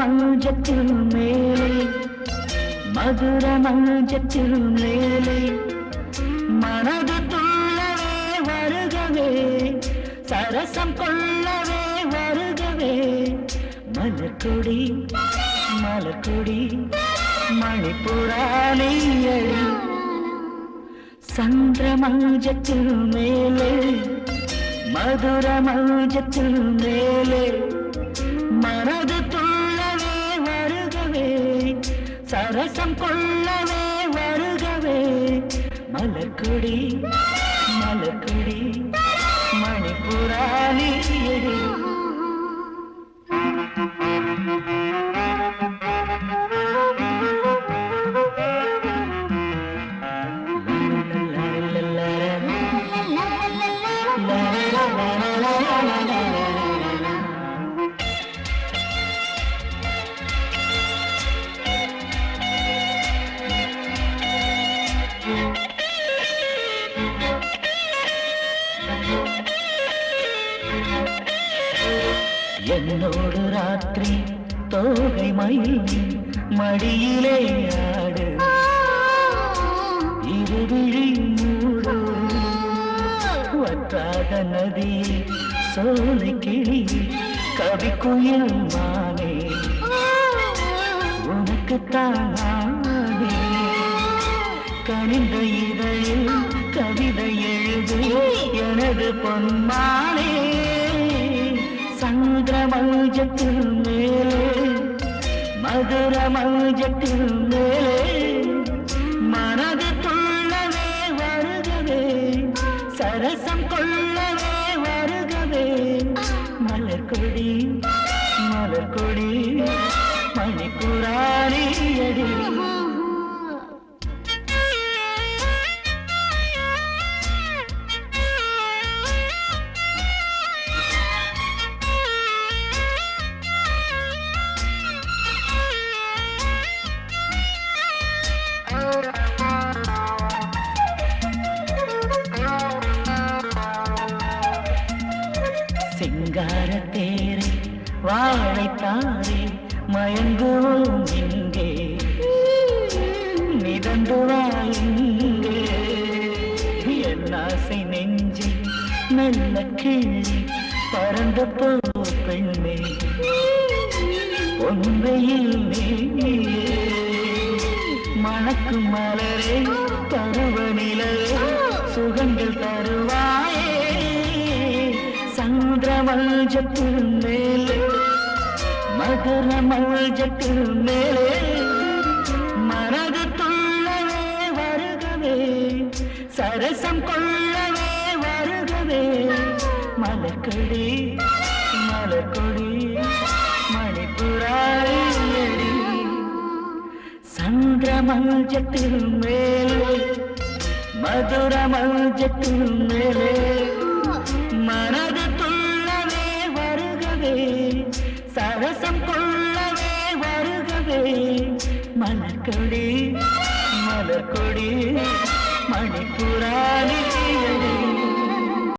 மஞ்சத்தில் மேலே மதுர மஞ்சத்தில் மேலே. மனது துள்ளவே வருகவே சரசம் கொள்ளவே வருகவே. மலர்கொடி மலர்கொடி சந்திர சந்திரமஞ்சத்தில் மேலே மதுர மஞ்சத்தில் மேலே. மனது துள்ள சரசம் கொள்ளவே வருகவே. மலக்குடி மலக்குடி மணிப்புறாணியடி என்னோடு ராத்திரி தோகை மயில் மடியிலே ஆடு. இருவிழி மூடு. வற்றாத நதி சோலை கிளி கவி குயில் மானே. உனக்குத்தானே கணிந்த இதழில் கவிதை எழுது எனது பொன்மானே. மஞ்சத்தில் மேலே மதுர மஞ்சத்தில் மேலே மனது துள்ளவே வருகவே சரசம் கொள்ளவே வருகவே. மலர்கொடி மலர்கொடி மணிப்புராணியடி அடி தேரே வாழைத்தாரே மயங்குவோம் இங்கே. மிதந்து வா என்னாசை என் நெஞ்சி மெல்ல கிள்ளி பறந்து போ பெண்ணே. உண்மையில் நீ மணக்கும் மலரே பருவ நிலவே சுகங்கள் தருவாயே. சந்திரமஞ்சத்தில் மேலே மதுர மஞ்சத்தில் மேலே மனது துள்ளவே வருகவே சரசம் கொள்ளவே வருகவே மலர்கொடி மலர்கொடி மணிப்புராயடி சந்திரமஞ்சத்தில் மேலே மதுர மஞ்சத்தில் மேலே மலர்கொடி மலர்கொடி மணிப்புராணி